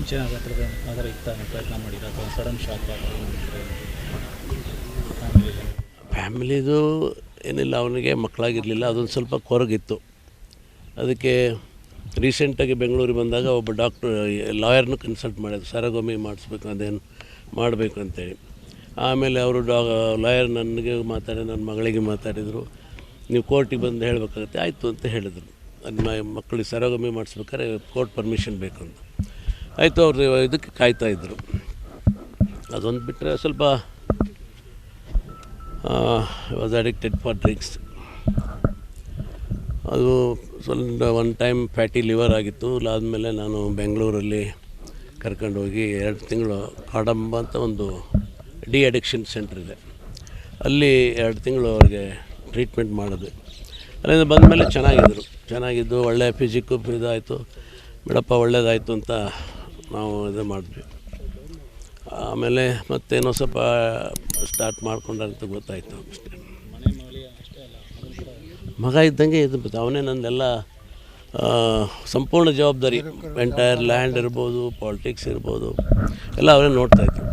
ಮುಂಚೆ ಆ ಆದರೆ ಇತ್ತ ಪ್ರಯತ್ನ ಮಾಡಿದ್ರೆ? ಅಥವಾ ಸಡನ್ ಶಾಕ್ ಫ್ಯಾಮಿಲಿದು ಏನಿಲ್ಲ, ಅವನಿಗೆ ಮಕ್ಕಳಾಗಿರಲಿಲ್ಲ, ಅದೊಂದು ಸ್ವಲ್ಪ ಕೊರಗಿತ್ತು. ಅದಕ್ಕೆ ರೀಸೆಂಟಾಗಿ ಬೆಂಗಳೂರಿಗೆ ಬಂದಾಗ ಒಬ್ಬ ಡಾಕ್ಟ್ರು ಲಾಯರ್ನು ಕನ್ಸಲ್ಟ್ ಮಾಡಿದ್ರು. ಸರಗೊಮ್ಮೆ ಮಾಡಿಸ್ಬೇಕು, ಅದೇನು ಮಾಡಬೇಕು ಅಂತೇಳಿ. ಆಮೇಲೆ ಅವರು ಡಾ ಲಾಯರ್ ನನಗೆ ಮಾತಾಡಿ ನನ್ನ ಮಗಳಿಗೆ ಮಾತಾಡಿದರು. ನೀವು ಕೋರ್ಟಿಗೆ ಬಂದು ಹೇಳಬೇಕಾಗತ್ತೆ, ಆಯಿತು ಅಂತ ಹೇಳಿದರು. ಅದು ಮಕ್ಕಳಿಗೆ ಸರಗೊಮ್ಮೆ ಮಾಡಿಸ್ಬೇಕಾದ್ರೆ ಕೋರ್ಟ್ ಪರ್ಮಿಷನ್ ಬೇಕು ಅಂತ ಆಯಿತು, ಅವ್ರು ಇದಕ್ಕೆ ಕಾಯ್ತಾ ಇದ್ದರು ಅದೊಂದು ಬಿಟ್ಟರೆ ಸ್ವಲ್ಪ ವಾಸ್ ಅಡಿಕ್ಟೆಡ್ ಫಾರ್ ಡ್ರಿಂಕ್ಸ್ ಅದು ಸ್ವಲ್ಪ ಒನ್ ಟೈಮ್ ಫ್ಯಾಟಿ ಲಿವರ್ ಆಗಿತ್ತು. ಅದಾದಮೇಲೆ ನಾನು ಬೆಂಗಳೂರಲ್ಲಿ ಕರ್ಕೊಂಡು ಹೋಗಿ ಎರಡು ತಿಂಗಳು ಕಾಡಂಬ ಅಂತ ಒಂದು ಡಿ ಅಡಿಕ್ಷನ್ ಸೆಂಟ್ರ್ ಇದೆ. ಅಲ್ಲಿ ಎರಡು ತಿಂಗಳು ಅವ್ರಿಗೆ ಟ್ರೀಟ್ಮೆಂಟ್ ಮಾಡಿದ್ವಿ ಅಲ್ಲಿಂದ ಬಂದಮೇಲೆ ಚೆನ್ನಾಗಿದ್ದರು ಚೆನ್ನಾಗಿದ್ದು ಒಳ್ಳೆಯ ಫಿಸಿಕ್ಕು ಇದಾಯಿತು. ಬಿಡಪ್ಪ, ಒಳ್ಳೇದಾಯಿತು ಅಂತ ನಾವು ಇದು ಮಾಡ್ತೀವಿ ಆಮೇಲೆ ಮತ್ತೇನೋ ಸ್ವಲ್ಪ ಸ್ಟಾರ್ಟ್ ಮಾಡ್ಕೊಂಡಂತ ಗೊತ್ತಾಯ್ತು ಅಷ್ಟೇ. ಮಗ ಇದ್ದಂಗೆ ಇದು. ಅವನೇ ನಂದೆಲ್ಲ ಸಂಪೂರ್ಣ ಜವಾಬ್ದಾರಿ. ಎಂಟೈರ್ ಲ್ಯಾಂಡ್ ಇರ್ಬೋದು ಪಾಲಿಟಿಕ್ಸ್ ಇರ್ಬೋದು, ಎಲ್ಲ ಅವರೇ ನೋಡ್ತಾಯಿದ್ರು